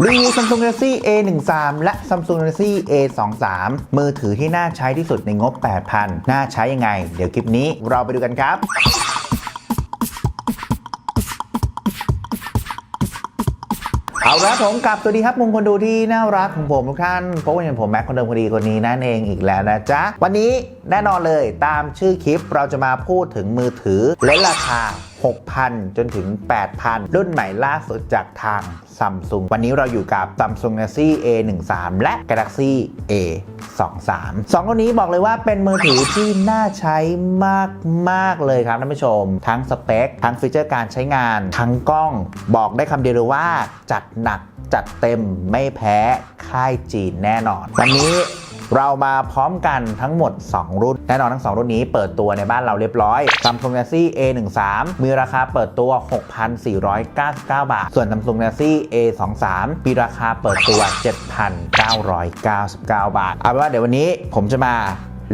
รีวิว Samsung Galaxy A13 และ Samsung Galaxy A23 มือถือที่น่าใช้ที่สุดในงบ 8,000 น่าใช้ยังไง เดี๋ยวคลิปนี้เราไปดูกันครับเอาละผมกลับสวัสดีครับมุมคนดูที่น่ารักของผมทุกท่านพบกันอย่างผมแม็กคนเดิมคนดีคนนี้นั่นเองอีกแล้วนะจ๊ะ วันนี้แน่นอนเลยตามชื่อคลิปเราจะมาพูดถึงมือถือเลนราคา 6,000 จนถึง 8,000 รุ่นใหม่ล่าสุดจากทาง Samsung วันนี้เราอยู่กับ Samsung Galaxy A13 และ Galaxy A23 สองตัวนนี้บอกเลยว่าเป็นมือถือที่น่าใช้มาก ๆ เลยครับท่านผู้ชม ทั้งสเปค ทั้งฟีเจอร์การใช้งาน ทั้งกล้องบอกได้คำเดียวเลยว่าจัดหนักจัดเต็มไม่แพ้ค่ายจีนแน่นอน วันนี้ เรามาพร้อมกันทั้งหมด 2 รุ่น แน่นอนทั้ง 2 รุ่นนี้เปิดตัวในบ้านเราเรียบร้อย Samsung Galaxy A13 มีราคาเปิดตัว 6,499 บาท ส่วน Samsung Galaxy A23 มีราคาเปิดตัว 7,999 บาท เอาเป็นว่าเดี๋ยววันนี้ผมจะมา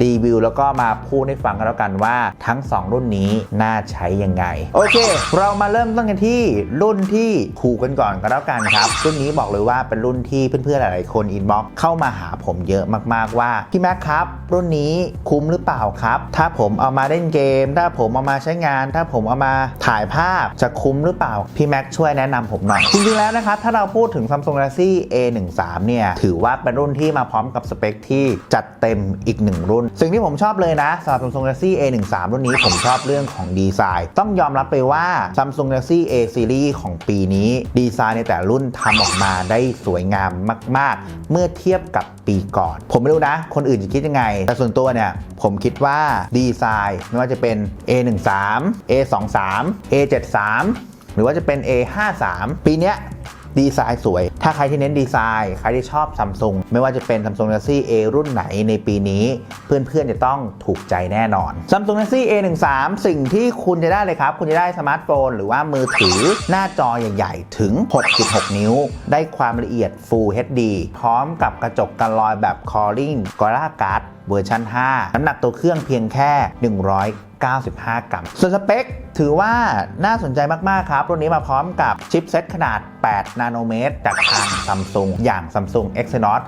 รีวิว แล้วก็มาพูดให้ฟังกันแล้วกันว่าทั้ง 2 รุ่นนี้น่าใช้ยังไง โอเค เรามาเริ่มต้นกันที่รุ่นที่ถูกกันก่อนก็แล้วกันครับ รุ่นนี้บอกเลยว่าเป็นรุ่นที่เพื่อนๆหลายๆคนอินบ็อกเข้ามาหาผมเยอะมากๆว่าพี่แม็กครับ รุ่นนี้คุ้มหรือเปล่าครับ ถ้าผมเอามาเล่นเกม ถ้าผมเอามาใช้งาน ถ้าผมเอามาถ่ายภาพจะคุ้มหรือเปล่าพี่แม็กช่วยแนะนำผมหน่อยจริงๆแล้วนะครับถ้าเราพูดถึง Samsung Galaxy A13 เนี่ยถือว่าเป็นรุ่นที่มาพร้อมกับสเปคที่จัดเต็มอีกหนึ่งรุ่นสิ่งที่ผมชอบเลยนะสำหรับ Samsung Galaxy A13 รุ่นนี้ผมชอบเรื่องของดีไซน์ ต้องยอมรับไปว่า Samsung Galaxy A Series ของปีนี้ดีไซน์ในแต่รุ่นทำออกมาได้สวยงามมาก ๆ เมื่อเทียบกับปีก่อน ผมไม่รู้นะ คนอื่นจะคิดยังไง แต่ส่วนตัวเนี่ย ผมคิดว่าดีไซน์ไม่ว่าจะเป็น A13 A23 A73 หรือว่าจะเป็น A53 ปีเนี้ย ดีไซน์สวย ถ้าใครที่เน้นดีไซน์ ใครที่ชอบซัมซุงไม่ว่าจะเป็น Samsung Galaxy A รุ่นไหนในปีนี้ เพื่อนๆจะต้องถูกใจแน่นอน Samsung Galaxy A13 สิ่งที่คุณจะได้เลยครับ คุณจะได้สมาร์ทโฟน หรือว่ามือถือหน้าจอใหญ่ๆ ถึง 6.6 นิ้ว ได้ความละเอียด Full HD พร้อมกับกระจกกันรอยแบบ Calling Gorilla Glass เวอร์ชัน5 น้ำหนักตัวเครื่องเพียงแค่ 95 กรัม ส่วนสเปคถือว่าน่าสนใจมาก ๆ ครับ รุ่นนี้มาพร้อมกับชิปเซ็ตขนาด 8 นาโนเมตร จากทาง Samsung อย่าง Samsung Exynos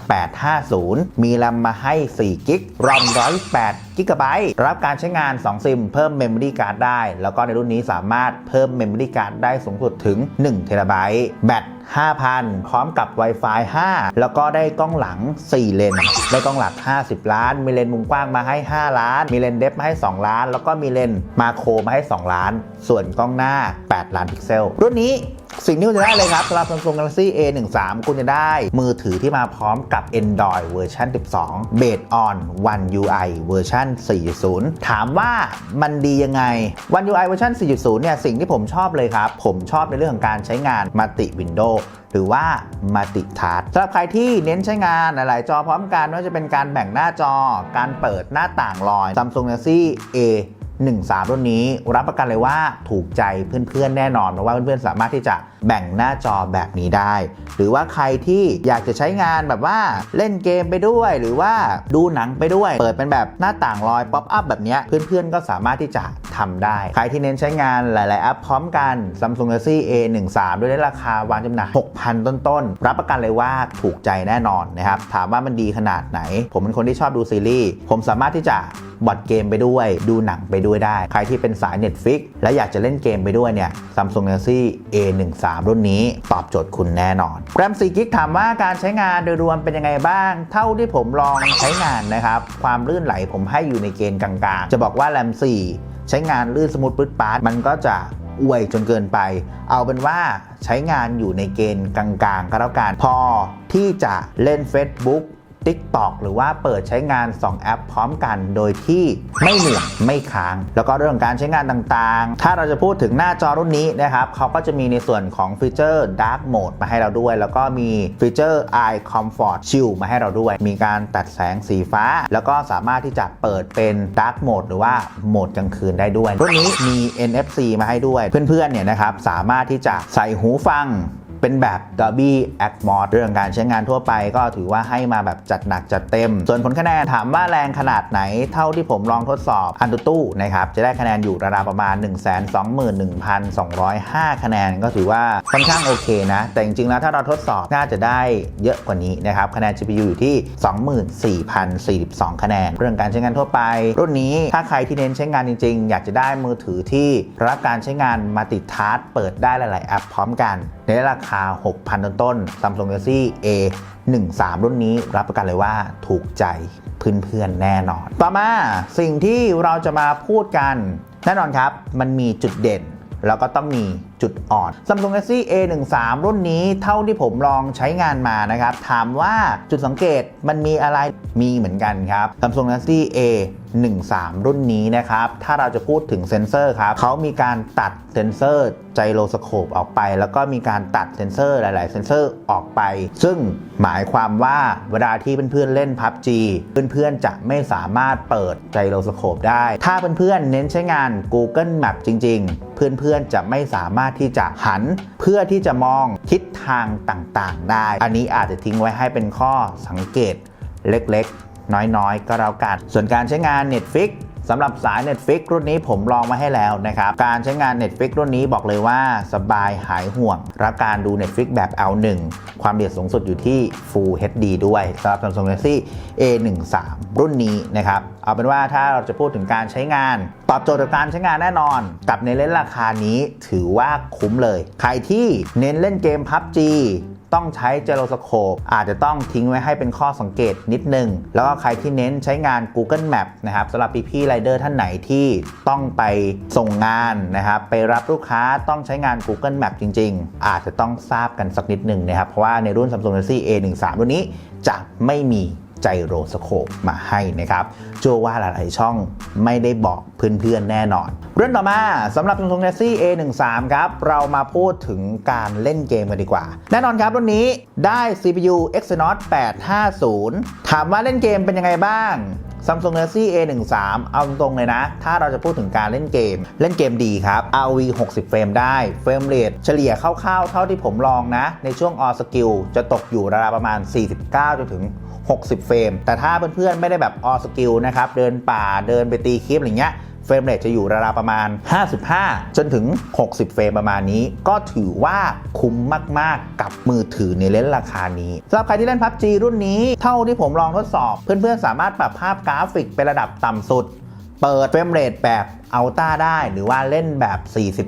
850 มีแรมมาให้ 4 กิกรอม108กิกะไบต์รับการใช้งาน 2 ซิม เพิ่มเมมโมรี่การ์ดได้ แล้วก็ในรุ่นนี้สามารถเพิ่มเมมโมรี่การ์ดได้สูงสุดถึง1เทราไบต์แบต 5,000 พร้อมกับ Wi-Fi 5 แล้วก็ได้กล้องหลัง 4 เลน ได้กล้องหลัก 50 ล้าน มีเลนมุมกว้างมาให้ 5 ล้าน มีเลนเดฟมาให้ 2 ล้าน แล้วก็มีเลนมาโครมาให้ 2 ล้าน ส่วนกล้องหน้า 8 ล้านพิกเซล รุ่นนี้ สิ่งที่คุณจะได้เลยครับสำหรับ Samsung Galaxy A13 คุณจะได้มือถือที่มาพร้อมกับ Android เวอร์ชัน12 Based on One UI เวอร์ชัน4.0 ถามว่ามันดียังไง One UI เวอร์ชัน4.0 เนี่ย สิ่งที่ผมชอบเลยครับ ผมชอบในเรื่องของการใช้งานมัลติวินโดว์หรือว่ามัลติทัสสำหรับใครที่เน้นใช้งานหลายๆจอพร้อมกันว่าจะเป็นการแบ่งหน้าจอ การเปิดหน้าต่างลอย Samsung Galaxy A 13 รุ่นนี้ รับประกันเลยว่าถูกใจเพื่อนๆแน่นอนเพราะว่าเพื่อนๆสามารถที่จะแบ่งหน้าจอแบบนี้ได้ หรือว่าใครที่อยากจะใช้งานแบบว่าเล่นเกมไปด้วย หรือว่าดูหนังไปด้วย เปิดเป็นแบบหน้าต่างลอยป๊อปอัพแบบนี้เพื่อนๆก็สามารถที่จะทำได้ ใครที่เน้นใช้งานหลายๆแอปพร้อมกัน Samsung Galaxy A13 ด้วยราคาวางจำหน่าย 6,000 ต้นๆ รับประกันเลยว่าถูกใจแน่นอนนะครับ ถามว่ามันดีขนาดไหน ผมเป็นคนที่ชอบดูซีรีส์ ผมสามารถที่จะบอดเกมไปด้วย ดูหนังไปด้วยได้ ใครที่เป็นสาย Netflix และอยากจะเล่นเกมไปด้วยเนี่ย Samsung Galaxy A13 รุ่นนี้ตอบโจทย์คุณแน่นอนแรม4กิกถามว่าการใช้งานโดยรวมเป็นยังไงบ้าง เท่าที่ผมลองใช้งานนะครับ ความลื่นไหลผมให้อยู่ในเกณฑ์กลางๆ จะบอกว่าแรม4ใช้งานลื่นสมูทปื๊ดปาดมันก็จะอวยจนเกินไป เอาเป็นว่าใช้งานอยู่ในเกณฑ์กลางๆ ก็แล้วกันพอที่จะเล่น Facebook TikTok หรือว่าเปิดใช้งาน 2 แอปพร้อมกัน โดยที่ไม่หน่วงไม่ค้าง แล้วก็เรื่องของการใช้งานต่างๆ ถ้าเราจะพูดถึงหน้าจอรุ่นนี้นะครับเขาก็จะมีในส่วนของฟีเจอร์ Dark Mode มาให้เราด้วย แล้วก็มีฟีเจอร์ Eye Comfort Shield มาให้เราด้วย มีการตัดแสงสีฟ้า แล้วก็สามารถที่จะเปิดเป็น Dark Mode หรือว่าโหมดกลางคืนได้ด้วยรุ่นนี้มี NFC มาให้ด้วย เพื่อนๆเนี่ยนะครับสามารถที่จะใส่หูฟัง เป็นแบบ Dolby Atmos เรื่องการใช้งานทั่วไปก็ถือว่าให้มาแบบจัดหนักจัดเต็ม ส่วนผลคะแนนถามว่าแรงขนาดไหนเท่าที่ผมลองทดสอบอันตุตู้นะครับจะได้คะแนนอยู่ระดับประมาณ 1 2 1 2 0 5 คะแนนก็ถือว่าค่อนข้างโอเคนะ แต่จริงๆแล้วถ้าเราทดสอบน่าจะได้เยอะกว่านี้นะครับคะแนน GPU อยู่ที่ 24,042 คะแนน เรื่องการใช้งานทั่วไป รุ่นนี้ถ้าใครที่เน้นใช้งานจริง ๆ อยากจะได้มือถือที่รับการใช้งานมัลติดทัสเปิดได้หลาย ๆ แอปพร้อมกัน ในราคา 6,000 ต้นๆ Samsung Galaxy A 13 รุ่นนี้รับประกันเลยว่าถูกใจเพื่อนๆแน่นอน ต่อมาสิ่งที่เราจะมาพูดกัน แน่นอนครับ มันมีจุดเด่น แล้วก็ต้องมี จุดอ่อน Samsung Galaxy A13 รุ่นนี้เท่าที่ผมลองใช้งานมานะครับ ถามว่าจุดสังเกตมันมีอะไรมีเหมือนกันครับ Samsung Galaxy A13 รุ่นนี้นะครับ ถ้าเราจะพูดถึงเซนเซอร์ครับเขามีการตัดเซนเซอร์ไจโรสโคปออกไป แล้วก็มีการตัดเซนเซอร์หลาย ๆ เซนเซอร์ออกไป ซึ่งหมายความว่าเวลาที่เพื่อน ๆ เล่น PUBG เพื่อน ๆ จะไม่สามารถเปิดไจโรสโคปได้ ถ้าเพื่อน ๆ เน้นใช้งาน Google Map จริง ๆ เพื่อน ๆ จะไม่สามารถที่จะหันเพื่อที่จะมองทิศทางต่างๆ ได้ อันนี้อาจจะทิ้งไว้ให้เป็นข้อสังเกตเล็กๆ น้อยๆ ก็แล้วกัน ส่วนการใช้งาน Netflix สำหรับสาย Netflix รุ่นนี้ผมลองมาให้แล้วนะครับการใช้งาน Netflix รุ่นนี้บอกเลยว่าสบายหายห่วง รับการดู Netflix แบบ L1 ความละเอียดสูงสุดอยู่ที่ Full HD ด้วยสำหรับ Samsung Galaxy A13 รุ่นนี้นะครับเอาเป็นว่าถ้าเราจะพูดถึงการใช้งาน ตอบโจทย์กับการใช้งานแน่นอน กับในเล่นราคานี้ถือว่าคุ้มเลย ใครที่เน้นเล่นเกม PUBG ต้องใช้เจโรสโคปอาจจะต้องทิ้งไว้ให้เป็นข้อสังเกตนิดนึง แล้วก็ใครที่เน้นใช้งาน Google Map นะครับสำหรับพี่ๆไรเดอร์ท่านไหนที่ต้องไปส่งงานนะครับไปรับลูกค้าต้องใช้งาน Google Map จริง ๆ อาจจะต้องทราบกันสักนิดนึงนะครับเพราะว่าในรุ่น Samsung Galaxy A13 รุ่นนี้จะไม่มี ไจโรสโคปมาให้นะครับเชื่อว่าหลายๆช่องไม่ได้บอกเพื่อนๆแน่นอน เรื่องต่อมาสำหรับ Samsung Galaxy A13 ครับ เรามาพูดถึงการเล่นเกมกันดีกว่า แน่นอนครับรุ่นนี้ได้ CPU Exynos 850 ถามว่าเล่นเกมเป็นยังไงบ้าง Samsung Galaxy A13 เอาตรงๆเลยนะ ถ้าเราจะพูดถึงการเล่นเกม เล่นเกมดีครับ ROV 60 เฟรมได้ เฟรมเรทเฉลี่ยคร่าวๆ เท่าที่ผมลองนะ ในช่วง All Skill จะตกอยู่ราวประมาณ 49จนถึง 60 เฟรม แต่ถ้าเพื่อนๆ ไม่ได้แบบออสกิลนะครับ เดินป่าเดินไปตีคลิปอะไรเงี้ยเฟรมเรทจะอยู่ราวๆประมาณ 55 จนถึง 60 เฟรมประมาณนี้ ก็ถือว่าคุ้มมากๆ กับมือถือในเลนส์ราคานี้สำหรับใครที่เล่น PUBG รุ่นนี้ เท่าที่ผมลองทดสอบ เพื่อนๆ สามารถปรับภาพกราฟิกเป็นระดับต่ำสุด เปิดเฟรมเรทแบบอัลต้าได้หรือว่าเล่นแบบ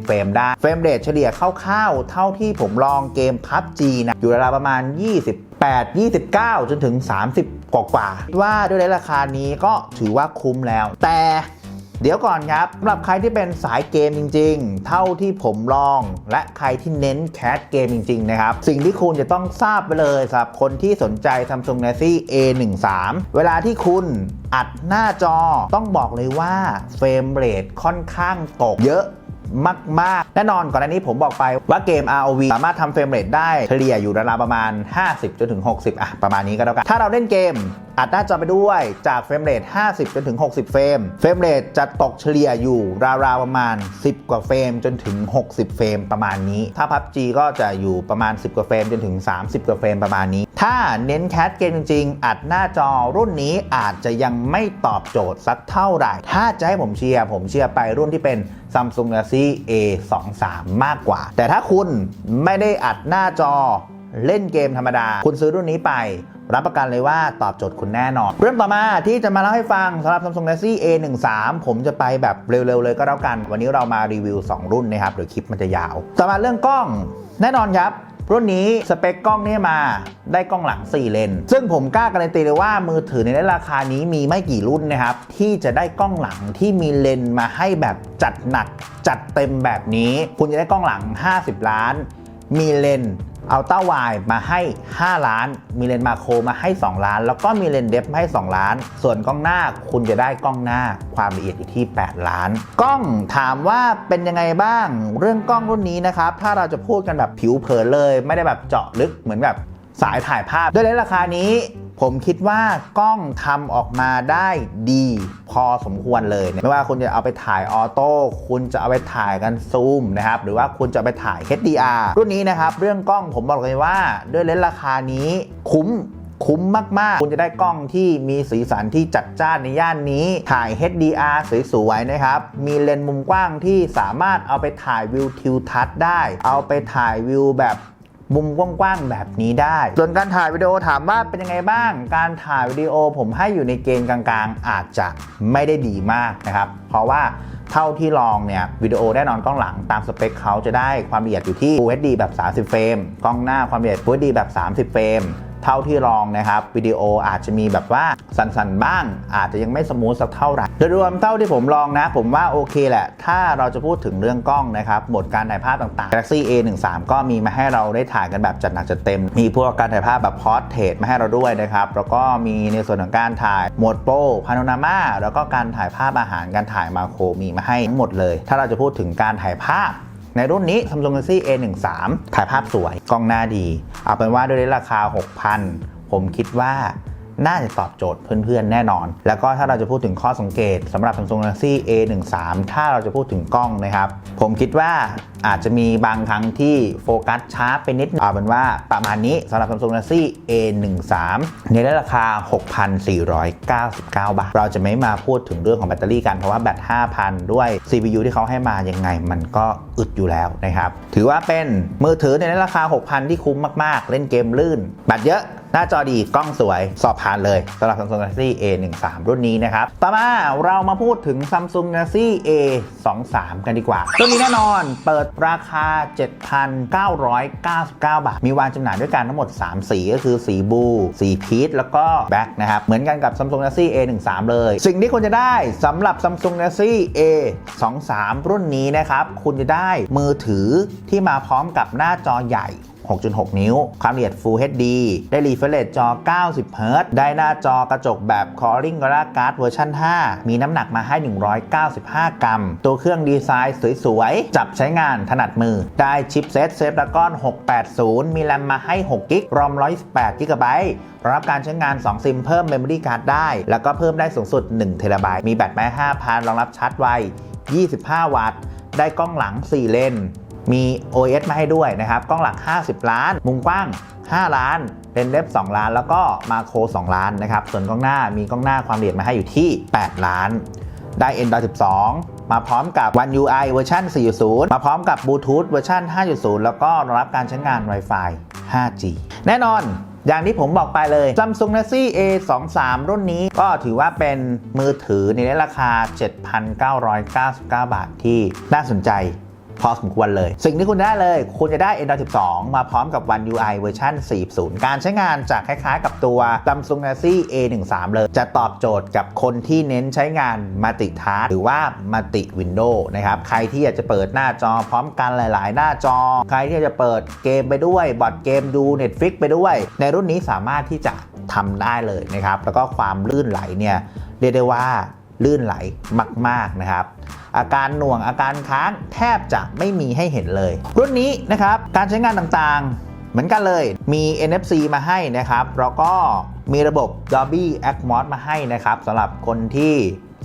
40 เฟรมได้ เฟรมเรทเฉลี่ยคร่าวๆ เท่าที่ผมลองเกม PUBG นะ อยู่ราวประมาณ 28 29 จนถึง 30 กว่าๆว่าด้วยราคานี้ก็ถือว่าคุ้มแล้ว แต่ เดี๋ยวก่อนครับสำหรับใครที่เป็นสายเกมจริง ๆ เท่าที่ผมลอง และใครที่เน้นแคสเกมจริง ๆ นะครับ สิ่งที่คุณจะต้องทราบไปเลยสำหรับคนที่สนใจ Samsung Galaxy A13 เวลาที่คุณอัดหน้าจอต้องบอกเลยว่าเฟรมเรทค่อนข้างตกเยอะมาก ๆ แน่นอนก่อนหน้านี้ผมบอกไปว่าเกม ROV สามารถทำเฟรมเรทได้เฉลี่ยอยู่ราวๆประมาณ 50จนถึง60 อะ ประมาณนี้ก็แล้วกัน ถ้าเราเล่นเกมอัดหน้าจอไปด้วยจากเฟรมเรท 50 จนถึง 60 เฟรม เฟรมเรทจะตกเฉลี่ยอยู่ราวๆประมาณ 10 กว่าเฟรมจนถึง 60 เฟรมประมาณนี้ ถ้า PUBG ก็จะอยู่ประมาณ 10 กว่าเฟรมจนถึง 30 กว่าเฟรมประมาณนี้ ถ้าเน้นแคสเกมจริงๆ อัดหน้าจอรุ่นนี้อาจจะยังไม่ตอบโจทย์สักเท่าไหร่ ถ้าจะให้ผมเชียร์ผมเชียร์ไปรุ่นที่เป็น Samsung Galaxy A23 มากกว่า แต่ถ้าคุณไม่ได้อัดหน้าจอ เล่นเกมธรรมดา คุณซื้อรุ่นนี้ไป รับประกันเลยว่าตอบโจทย์คุณแน่นอน เรื่องต่อมาที่จะมาเล่าให้ฟังสำหรับ Samsung Galaxy A13 ผมจะไปแบบเร็วๆเลยก็แล้วกัน วันนี้เรามารีวิว 2 รุ่นนะครับเดี๋ยวคลิปมันจะยาว ต่อมาเรื่องกล้องแน่นอนครับรุ่นนี้สเปคกล้องเนี่ยมาได้กล้องหลัง 4 เลน ซึ่งผมกล้าการันตีเลยว่ามือถือในราคานี้มีไม่กี่รุ่นนะครับ ที่จะได้กล้องหลังที่มีเลนมาให้แบบจัดหนักจัดเต็มแบบนี้ คุณจะได้กล้องหลัง 50 ล้าน มีเลนส์อัลต้าไวมาให้ 5 ล้าน มีเลนส์มาโครมาให้ 2 ล้าน แล้วก็มีเลนส์เดฟมาให้ 2 ล้าน ส่วนกล้องหน้าคุณจะได้กล้องหน้าความละเอียดอยู่ที่ 8 ล้าน กล้องถามว่าเป็นยังไงบ้าง เรื่องกล้องรุ่นนี้นะครับ ถ้าเราจะพูดกันแบบผิวเผินเลย ไม่ได้แบบเจาะลึกเหมือนแบบสายถ่ายภาพ ด้วยเลนราคานี้ ผมคิดว่ากล้องทำออกมาได้ดี พอสมควรเลยไม่ว่าคุณจะเอาไปถ่ายออโต้คุณจะเอาไปถ่ายกันซูมนะครับหรือว่าคุณจะไปถ่าย HDR รุ่นนี้นะครับเรื่องกล้องผมบอกเลยว่า ด้วยเลนส์ราคานี้คุ้มคุ้มมาก ๆ คุณจะได้กล้องที่มีสีสันที่จัดจ้านในย่านนี้ ถ่าย HDR สวย ๆ นะครับ มีเลนส์มุมกว้างที่สามารถเอาไปถ่ายวิวทิวทัศน์ได้ เอาไปถ่ายวิวแบบ มุมกว้างๆแบบนี้ได้ ส่วนการถ่ายวิดีโอถามว่าเป็นยังไงบ้าง การถ่ายวิดีโอผมให้อยู่ในเกณฑ์กลางๆ อาจจะไม่ได้ดีมากนะครับ เพราะว่าเท่าที่ลองเนี่ยวิดีโอแน่นอนกล้องหลังตามสเปคเขาจะได้ความละเอียดอยู่ที่ Full HD แบบ 30 เฟรม กล้องหน้าความละเอียด Full HD แบบ 30 เฟรม เท่าที่ลองนะครับวิดีโออาจจะมีแบบว่าสั่นๆบ้าง อาจจะยังไม่สมูทสักเท่าไหร่โดยรวมเท่าที่ผมลองนะ ผมว่าโอเคแหละ ถ้าเราจะพูดถึงเรื่องกล้องนะครับโหมดการถ่ายภาพต่างๆ Galaxy A13 ก็มีมาให้เราได้ถ่ายกันแบบจัดหนักจัดเต็ม มีพวกการถ่ายภาพแบบพอร์เทรตมาให้เราด้วยนะครับแล้วก็มีในส่วนของการถ่ายโหมดโปรพาโนามาแล้วก็การถ่ายภาพอาหารการถ่ายมาโครมีมาให้ทั้งหมดเลย ถ้าเราจะพูดถึงการถ่ายภาพ ในรุ่นนี้ Samsung Galaxy A13 ถ่ายภาพสวย กล้องหน้าดี เอาเป็นว่าด้วยราคา 6,000 ผมคิดว่า น่าจะตอบโจทย์เพื่อนๆแน่นอน แล้วก็ถ้าเราจะพูดถึงข้อสังเกตสำหรับ Samsung Galaxy A13 ถ้าเราจะพูดถึงกล้องนะครับ ผมคิดว่าอาจจะมีบางครั้งที่โฟกัสช้าไปนิดนึงเอาเป็นว่าประมาณนี้สำหรับ Samsung Galaxy A13 ในราคา 6,499 บาท เราจะไม่มาพูดถึงเรื่องของแบตเตอรี่กัน เพราะว่าแบต 5,000 ด้วย CPU ที่เขาให้มายังไงมันก็อึดอยู่แล้วนะครับ ถือว่าเป็นมือถือในราคา 6,000 ที่คุ้มมากๆ เล่นเกมลื่น แบตเยอะ หน้าจอดีกล้องสวย สอบผ่านเลยสำหรับ Samsung Galaxy A13 รุ่นนี้นะครับ ต่อมาเรามาพูดถึง Samsung Galaxy A23 กันดีกว่ารุ่นนี้แน่นอนเปิดราคา 7,999 บาท มีวางจำหน่ายด้วยกันทั้งหมด 3 สีก็คือสีบู สีพีชแล้วก็แบ็คนะครับ เหมือนกันกับ Samsung Galaxy A13 เลย สิ่งที่คุณจะได้สำหรับ Samsung Galaxy A23 รุ่นนี้นะครับ คุณจะได้มือถือที่มาพร้อมกับหน้าจอใหญ่ 6.6 นิ้ว ความละเอียด Full HD ได้ refresh จอ 90 Hz ได้หน้าจอกระจกแบบ Calling Gorilla Glass เวอร์ชัน5 มีน้ำหนักมาให้ 195 กรัม ตัวเครื่องดีไซน์สวยๆ จับใช้งานถนัดมือ ได้ชิปเซต Snapdragon 680 มีแรมมาให้ 6 กิกรอม 128 กิกะไบต์รองรับการใช้งาน 2 ซิมเพิ่ม Memory Card ได้ แล้วก็เพิ่มได้สูงสุด1เทราไบต์มีแบตแม่5,000รองรับชาร์จไว 25 วัตต์ ได้กล้องหลัง 4 เลน มี OS มาให้ด้วยนะครับ กล้องหลัก 50 ล้าน มุมกว้าง 5 ล้านเลนเล็บ 2 ล้าน แล้วก็มาโคร 2 ล้านนะครับ ส่วนกล้องหน้ามีกล้องหน้าความละเอียดมาให้อยู่ที่ 8 ล้าน ได้ Android 12 มาพร้อมกับ One UI เวอร์ชัน4.0 มาพร้อมกับบลูทูธเวอร์ชัน5.0 แล้วก็รองรับการใช้งาน Wi-Fi 5G แน่นอนอย่างที่ผมบอกไปเลย Samsung Galaxy A23 รุ่นนี้ก็ถือว่าเป็นมือถือในราคา 7,999 บาทที่น่าสนใจ พอสมควรเลย สิ่งที่คุณได้เลย คุณจะได้ Android 12 มาพร้อมกับ One UI เวอร์ชัน4.0 การใช้งานจะคล้ายๆ กับตัว Samsung Galaxy A13 เลย จะตอบโจทย์กับคนที่เน้นใช้งานมัลติทาร์หรือว่ามัลติวินโดว์นะครับ ใครที่อยากจะเปิดหน้าจอพร้อมกันหลาย ๆ หน้าจอ ใครที่อยากจะเปิดเกมไปด้วยบอดเกมดู Netflix ไปด้วย ในรุ่นนี้สามารถที่จะทำได้เลยนะครับ แล้วก็ความลื่นไหลเนี่ยเรียกได้ว่า ลื่นไหลมาก ๆ นะครับ อาการหน่วงอาการค้างแทบจะไม่มีให้เห็นเลย รุ่นนี้นะครับการใช้งานต่างๆ เหมือนกันเลยมี NFC มาให้นะครับแล้วก็มีระบบ Dolby Atmos มาให้นะครับสำหรับคนที่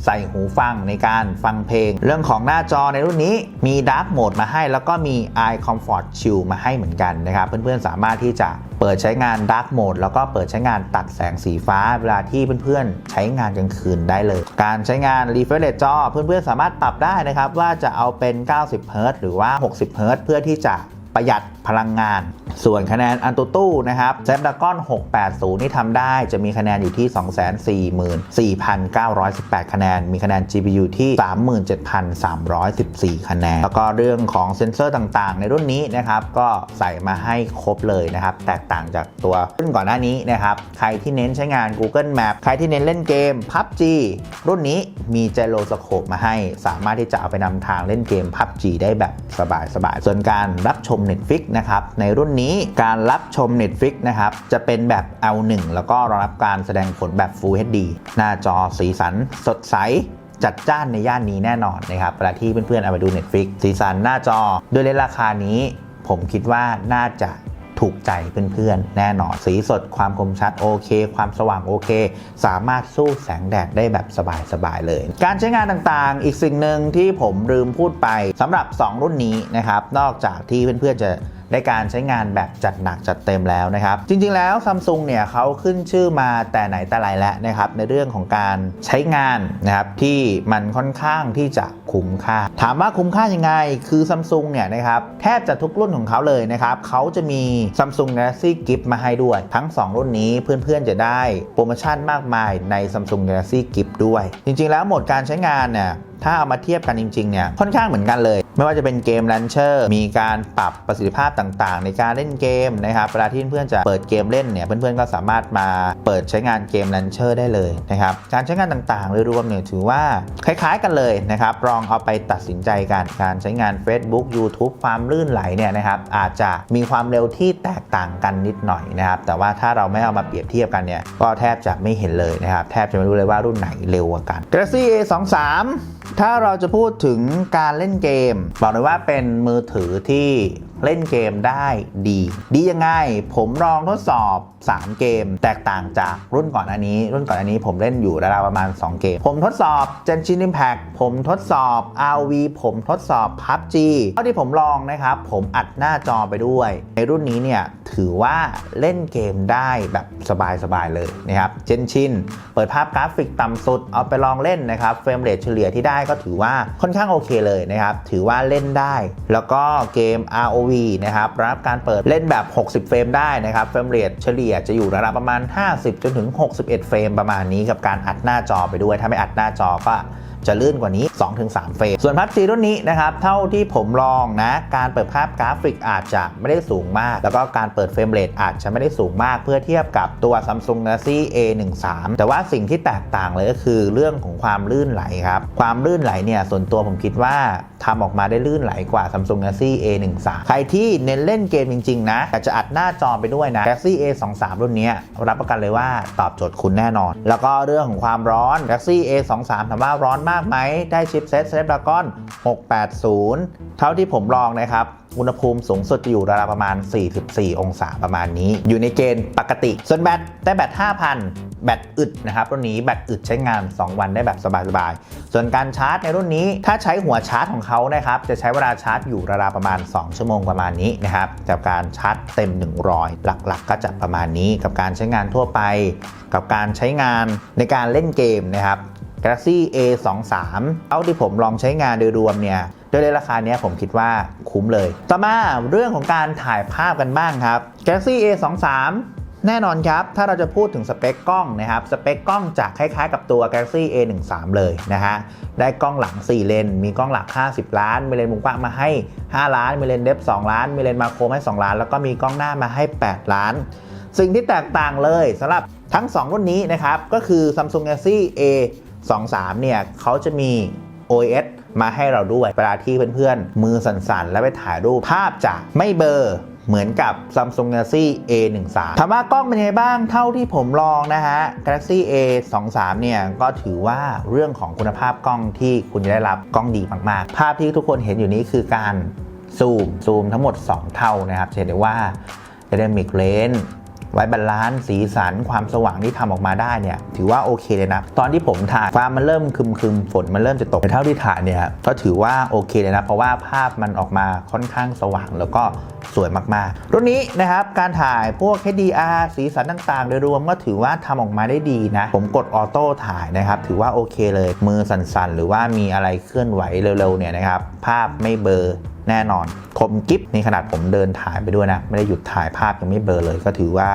ใส่หูฟังในการฟังเพลง เรื่องของหน้าจอในรุ่นนี้มี Dark Mode มาให้ แล้วก็มี Eye Comfort Shield มาให้เหมือนกันนะครับ เพื่อนๆสามารถที่จะเปิดใช้งาน Dark Mode แล้วก็เปิดใช้งานตัดแสงสีฟ้าเวลาที่เพื่อนๆ ใช้งานกลางคืนได้เลย การใช้งาน Refresh จอ เพื่อนๆสามารถปรับได้นะครับว่าจะเอาเป็น 90 Hz หรือว่า 60 Hz เพื่อที่จะ ประหยัดพลังงาน ส่วนคะแนนอันตุตู้นะครับ Snapdragon 680 ที่ทำได้จะมีคะแนนอยู่ที่ 244,918 คะแนน มีคะแนน GPU ที่ 37,314 คะแนน แล้วก็เรื่องของเซ็นเซอร์ต่างๆ ในรุ่นนี้นะครับ ก็ใส่มาให้ครบเลยนะครับ แตกต่างจากตัวรุ่นก่อนหน้านี้นะครับ ใครที่เน้นใช้งาน Google Map ใครที่เน้นเล่นเกม PUBG รุ่นนี้มีเจโ o สโคปมาให้ สามารถที่จะเอาไปนำทางเล่นเกม PUBG ได้แบบสบายๆ ส่วนการรับชม Netflix นะครับ ในรุ่นนี้การรับชม Netflix นะครับ จะเป็นแบบ L1 แล้วก็รองรับการแสดงผลแบบ Full HD หน้าจอสีสันสดใสจัดจ้านในย่านนี้แน่นอนนะครับเวลาที่เพื่อนๆเอาไปดู Netflix สีสันหน้าจอด้วยเลนราคานี้ ผมคิดว่าน่าจะ ถูกใจเพื่อนๆ แน่นอน สีสดความคมชัดโอเค ความสว่างโอเค สามารถสู้แสงแดดได้แบบสบายๆเลย การใช้งานต่างๆ อีกสิ่งหนึ่งที่ผมลืมพูดไปสำหรับ 2 รุ่นนี้นะครับ นอกจากที่เพื่อนๆจะ ได้การใช้งานแบบจัดหนักจัดเต็มแล้วนะครับ จริงๆแล้วซัมซุงเนี่ยเขาขึ้นชื่อมาแต่ไหนแต่ไรแล้วนะครับในเรื่องของการใช้งานนะครับที่มันค่อนข้างที่จะคุ้มค่า ถามว่าคุ้มค่ายังไง คือซัมซุงเนี่ยนะครับแทบจะทุกรุ่นของเขาเลยนะครับเขาจะมี Samsung Galaxy Gift มาให้ด้วย ทั้ง 2 รุ่นนี้เพื่อนๆจะได้โปรโมชั่นมากมายใน Samsung Galaxy Gift ด้วย จริงๆแล้วโหมดการใช้งานเนี่ย ถ้าเอามาเทียบกันจริงๆเนี่ยค่อนข้างเหมือนกันเลย ไม่ว่าจะเป็นเกม Launcher มีการปรับประสิทธิภาพต่างๆ ในการเล่นเกมนะครับเวลาที่เพื่อนๆจะเปิดเกมเล่นเนี่ยเพื่อนๆก็สามารถมาเปิดใช้งานเกม Launcher ได้เลยนะครับการใช้งานต่างๆโดยรวมเนี่ยถือว่าคล้ายๆกันเลยนะครับลองเอาไปตัดสินใจกันการใช้งาน Facebook YouTube ความลื่นไหลเนี่ยนะครับอาจจะมีความเร็วที่แตกต่างกันนิดหน่อยนะครับแต่ว่าถ้าเราไม่เอามาเปรียบเทียบกันเนี่ยก็แทบจะไม่เห็นเลยนะครับแทบจะไม่รู้เลยว่ารุ่นไหนเร็วกว่ากัน Galaxy A23 ถ้าเราจะพูดถึงการเล่นเกม บอกเลยว่าเป็นมือถือที่ เล่นเกมได้ดี ดียังไง ผมลองทดสอบ 3 เกม แตกต่างจากรุ่นก่อนอันนี้ รุ่นก่อนอันนี้ผมเล่นอยู่ราวๆประมาณ 2 เกม ผมทดสอบ Genshin Impact ผมทดสอบ RV ผมทดสอบ PUBG เท่าที่ผมลองนะครับ ผมอัดหน้าจอไปด้วย ในรุ่นนี้เนี่ยถือว่าเล่นเกมได้แบบสบายๆเลยนะครับ Genshin เปิดภาพกราฟิกต่ำสุดเอาไปลองเล่นนะครับเฟรมเรทเฉลี่ยที่ได้ก็ถือว่าค่อนข้างโอเคเลยนะครับถือว่าเล่นได้ แล้วก็เกม ROV นะครับรับการเปิดเล่นแบบ 60 เฟรมได้นะครับเฟรมเรทเฉลี่ยจะอยู่ระดับประมาณ 50 จนถึง 61 เฟรมประมาณนี้กับการอัดหน้าจอไปด้วย ถ้าไม่อัดหน้าจอก็จะลื่นกว่านี้ 2-3 เฟรม ส่วนพับจีรุ่นนี้นะครับ เท่าที่ผมลองนะ การเปิดภาพกราฟิกอาจจะไม่ได้สูงมาก แล้วก็การเปิดเฟรมเรทอาจจะไม่ได้สูงมากเพื่อเทียบกับตัว Samsung Galaxy A13 แต่ว่าสิ่งที่แตกต่างเลยก็คือเรื่องของความลื่นไหลครับ ความลื่นไหลเนี่ยส่วนตัวผมคิดว่าทำออกมาได้ลื่นไหลกว่า Samsung Galaxy A13 ใครที่เน้นเล่นเกมจริง ๆ นะแต่จะอัดหน้าจอไปด้วยนะ Galaxy A23 รุ่นนี้รับประกันเลยว่าตอบโจทย์คุณแน่นอน แล้วก็เรื่องของความร้อน Galaxy A23 ถามว่าร้อนมากไหมได้ชิปเซ็ต Snapdragon 680 เท่าที่ผมลองนะครับ อุณหภูมิสูงสุดจะอยู่ราวประมาณ 44 องศาประมาณนี้ อยู่ในเกณฑ์ปกติ ส่วนแบตได้แบต 5,000 แบตอึดนะครับ รุ่นนี้แบตอึดใช้งาน 2 วันได้แบบสบายๆ ส่วนการชาร์จในรุ่นนี้ถ้าใช้หัวชาร์จของเขานะครับ จะใช้เวลาชาร์จอยู่ราวประมาณ 2 ชั่วโมงประมาณนี้นะครับกับการชาร์จเต็ม 100 หลักๆ ก็จะประมาณนี้กับการใช้งานทั่วไป กับการใช้งานในการเล่นเกมนะครับ Galaxy A23 เอาที่ผมลองใช้งานโดยรวมเนี่ยโดยในราคาเนี้ยผมคิดว่าคุ้มเลย ต่อมาเรื่องของการถ่ายภาพกันบ้างครับ Galaxy A23 แน่นอนครับ ถ้าเราจะพูดถึงสเปคกล้องนะครับ สเปคกล้องจะคล้ายๆกับตัว Galaxy A13 เลยนะฮะ ได้กล้องหลัง 4 เลน มีกล้องหลัก 50 ล้าน มีเลนส์มุมกว้างมาให้ 5 ล้าน มีเลนส์เดฟ2ล้าน มีเลนส์มาโครให้ 2 ล้าน แล้วก็มีกล้องหน้ามาให้ 8 ล้าน สิ่งที่แตกต่างเลยสำหรับทั้ง 2 รุ่นนี้นะครับ ก็คือ Samsung Galaxy 2,3เนี่ยเขาจะมี OS มาให้เราด้วยเวลาที่เพื่อนๆ มือสั่นๆ แล้วไปถ่ายรูปภาพจะไม่เบลอเหมือนกับ Samsung Galaxy A13 ถามว่ากล้องเป็นยังไงบ้างเท่าที่ผมลองนะฮะ Galaxy A23 เนี่ยก็ถือว่าเรื่องของคุณภาพกล้องที่คุณจะได้รับกล้องดีมากๆ ภาพที่ทุกคนเห็นอยู่นี้คือการซูมซูมทั้งหมด 2 เท่านะครับเห็นได้ว่า Dynamic Range ไว้บาลานซ์สีสันความสว่างที่ทำออกมาได้เนี่ยถือว่าโอเคเลยนะ ตอนที่ผมถ่ายฟ้ามันเริ่มคึมคึมฝนมันเริ่มจะตกเท่าที่ถ่ายเนี่ยก็ถือว่าโอเคเลยนะ เพราะว่าภาพมันออกมาค่อนข้างสว่างแล้วก็สวยมากๆ รุ่นนี้นะครับการถ่ายพวก HDR สีสันต่างๆ โดยรวมก็ถือว่าทำออกมาได้ดีนะ ผมกดออโต้ถ่ายนะครับ ถือว่าโอเคเลยมือสั่นๆ หรือว่ามีอะไรเคลื่อนไหวเร็วๆเนี่ยนะครับภาพไม่เบลอ แน่นอน คมกิฟนี่ขนาดผมเดินถ่ายไปด้วยนะ ไม่ได้หยุดถ่ายภาพยังไม่เบลอเลยก็ถือว่า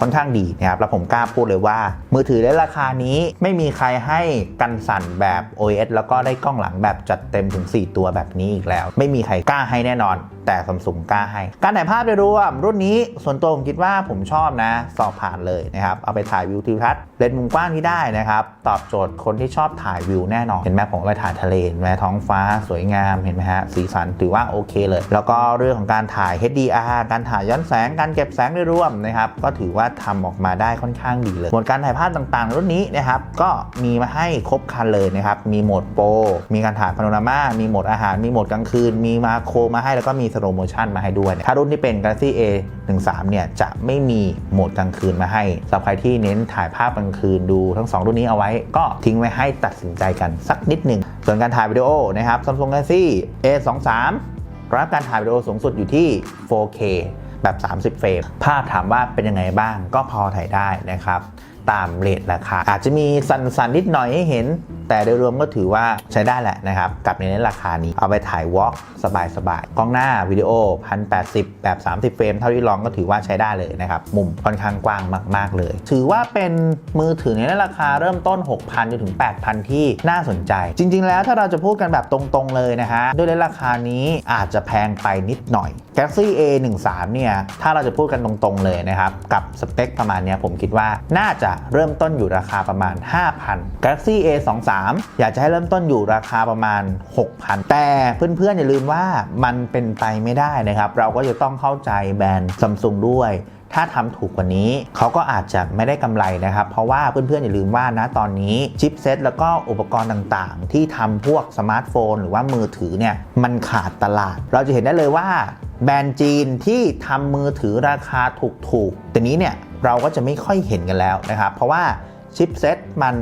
ค่อนข้างดีนะครับ แล้วผมกล้าพูดเลยว่า มือถือในราคานี้ไม่มีใครให้กันสั่นแบบ OS แล้วก็ได้กล้องหลังแบบจัดเต็มถึง 4 ตัวแบบนี้อีกแล้ว ไม่มีใครกล้าให้แน่นอนแต่ซัมซุงกล้าให้ การถ่ายภาพโดยรวมรุ่นนี้ส่วนตัวผมคิดว่าผมชอบนะ สอบผ่านเลยนะครับ เอาไปถ่ายวิวทิวทัศน์เลนส์มุมกว้างที่ได้นะครับ ตอบโจทย์คนที่ชอบถ่ายวิวแน่นอน เห็นไหมผมไปถ่ายทะเลเห็นไหมท้องฟ้าสวยงามเห็นไหมฮะสีสันถือว่าโอเคเลย แล้วก็เรื่องของการถ่าย HDR การถ่ายย้อนแสงการเก็บแสงโดยรวมนะครับก็ถือว่าทำออกมาได้ค่อนข้างดีเลยโหมดการถ่ายภาพต่างๆ รุ่นนี้นะครับก็มีมาให้ครบครันเลยนะครับมีโหมดโปรมีการถ่ายพาโนรามามีโหมดอาหารมีโหมดกลางคืน มีมาโครมาให้แล้วก็มีสโลโมชันมาให้ด้วย ถ้ารุ่นที่เป็น Galaxy A 1 3เนี่ยจะไม่มีโหมดกลางคืนมาให้สำหรับใครที่เน้นถ่ายภาพกลางคืนดูทั้ง 2 รุ่นนี้เอาไว้ ก็ทิ้งไว้ให้ตัดสินใจกันสักนิดหนึ่งส่วนการถ่ายวิดีโอนะครับ Samsung Galaxy A 2 3รับการถ่ายวิดีโอสูงสุดอยู่ที่ 4K แบบ 30 เฟรม ภาพถามว่าเป็นยังไงบ้างก็พอถ่ายได้นะครับ ตามเรทราคาอาจจะมีสันสันๆนิดหน่อยให้เห็น แต่โดยรวมก็ถือว่าใช้ได้แหละนะครับกับในเน้นราคานี้เอาไปถ่ายวอล์กสบายๆกล้องหน้าวิดีโอ 1080 แบบ 30 เฟรมเท่าที่ลองก็ถือว่าใช้ได้เลยนะครับมุมค่อนข้างกว้างมาก ๆ เลย ถือว่าเป็นมือถือในราคาเริ่มต้น 6,000จนถึง 8,000 ที่น่าสนใจ จริง ๆ แล้วถ้าเราจะพูดกันแบบตรงๆเลยนะฮะด้วยในราคานี้อาจจะแพงไปนิดหน่อย Galaxy A 1 3 เนี่ยถ้าเราจะพูดกันตรงๆเลยนะครับกับสเปคประมาณนี้ผมคิดว่าน่าจะเริ่มต้นอยู่ราคาประมาณ 5,000 Galaxy A23 3 อยากจะให้เริ่มต้นอยู่ราคาประมาณ 6,000 แต่เพื่อนๆอย่าลืมว่ามันเป็นไปไม่ได้นะครับ เราก็จะต้องเข้าใจแบรนด์ซัมซุงด้วยถ้าทำถูกกว่านี้เขาก็อาจจะไม่ได้กำไรนะครับ เพราะว่าเพื่อนๆ อย่าลืมว่านะตอนนี้ชิปเซ็ตแล้วก็อุปกรณ์ต่างๆ ที่ทำพวกสมาร์ทโฟน หรือว่ามือถือเนี่ย มันขาดตลาด เราจะเห็นได้เลยว่าแบรนด์จีนที่ทำมือถือราคาถูกๆแต่นี้เนี่ย เราก็จะไม่ค่อยเห็นกันแล้วนะครับ เพราะว่าชิปเซ็ตมัน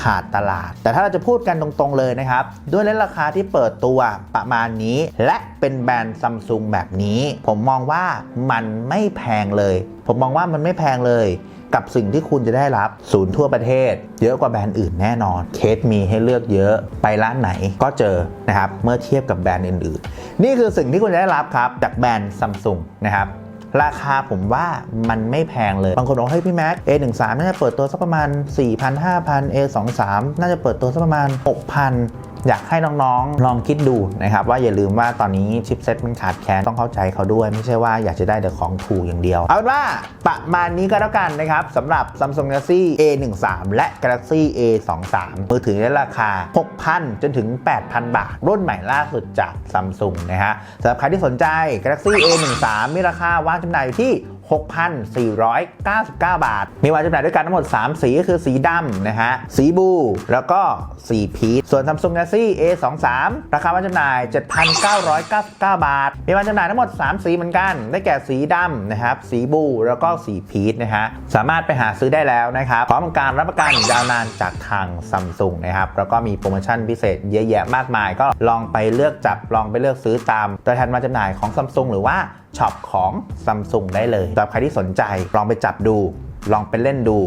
ขาดตลาด แต่ถ้าเราจะพูดกันตรงๆเลยนะครับ ด้วยเลนราคาที่เปิดตัวประมาณนี้ และเป็นแบรนด์ซัมซุงแบบนี้ ผมมองว่ามันไม่แพงเลย ผมมองว่ามันไม่แพงเลยกับสิ่งที่คุณจะได้รับศูนย์ทั่วประเทศ เยอะกว่าแบรนด์อื่นแน่นอน เคสมีให้เลือกเยอะไปร้านไหนก็เจอนะครับ เมื่อเทียบกับแบรนด์อื่นๆ นี่คือสิ่งที่คุณจะได้รับครับ จากแบรนด์ซัมซุงนะครับ ราคาผมว่ามันไม่แพงเลย บางคนบอกเฮ้ยพี่แม็ก A13 น่าจะเปิดตัวสักประมาณ 4,000 5,000 A23 น่าจะเปิดตัวสักประมาณ 6,000 อยากให้น้องๆ ลองคิดดูนะครับว่าอย่าลืมว่าตอนนี้ชิปเซ็ตมันขาดแคลนต้องเข้าใจเขาด้วย ไม่ใช่ว่าอยากจะได้แต่ของถูกอย่างเดียว เอาเป็นว่าประมาณนี้ก็แล้วกันนะครับสำหรับ Samsung Galaxy A13 และ Galaxy A23 มือถือในราคา 6,000 จนถึง 8,000 บาท รุ่นใหม่ล่าสุดจาก Samsung นะฮะสำหรับใครที่สนใจ Galaxy A13 มีราคาวางจำหน่ายอยู่ที่ 6,499 บาท มีวางจำหน่ายด้วยกันทั้งหมด 3 สีก็คือสีดำนะฮะ สีบู แล้วก็สีพีชส่วน Samsung Galaxy A23 ราคาวางจำหน่าย 7,999 บาท มีวางจำหน่ายทั้งหมด 3 สีเหมือนกัน ได้แก่สีดำนะครับ สีบูแล้วก็สีพีชนะฮะ สามารถไปหาซื้อได้แล้วนะครับ พร้อมกับการรับประกันยาวนานจากทาง Samsung นะครับ แล้วก็มีโปรโมชั่นพิเศษเยอะแยะมากมาย ก็ลองไปเลือกจับ ลองไปเลือกซื้อตามตัวแทนมาจำหน่ายของ Samsung หรือว่า ช็อปของซัมซุงได้เลยสำหรับใครที่สนใจลองไปจับดู ลองไปเล่นดู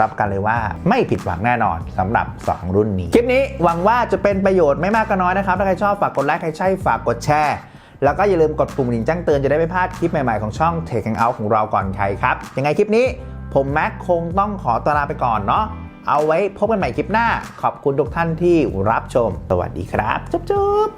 รับกันเลยว่าไม่ผิดหวังแน่นอนสำหรับ 2 รุ่นนี้ คลิปนี้หวังว่าจะเป็นประโยชน์ไม่มากก็น้อยนะครับ ถ้าใครชอบฝากกดไลค์ใครใช่ฝากกดแชร์แล้วก็อย่าลืมกดปุ่มดิ่งแจ้งเตือนจะได้ไม่พลาดคลิปใหม่ๆของช่อง Tech Hangout ของเราก่อนใครครับยังไงคลิปนี้ ผมแม็กคงต้องขอตัวลาไปก่อนเนาะเอาไว้พบกันใหม่คลิปหน้า ขอบคุณทุกท่านที่รับชม สวัสดีครับ จุ๊บ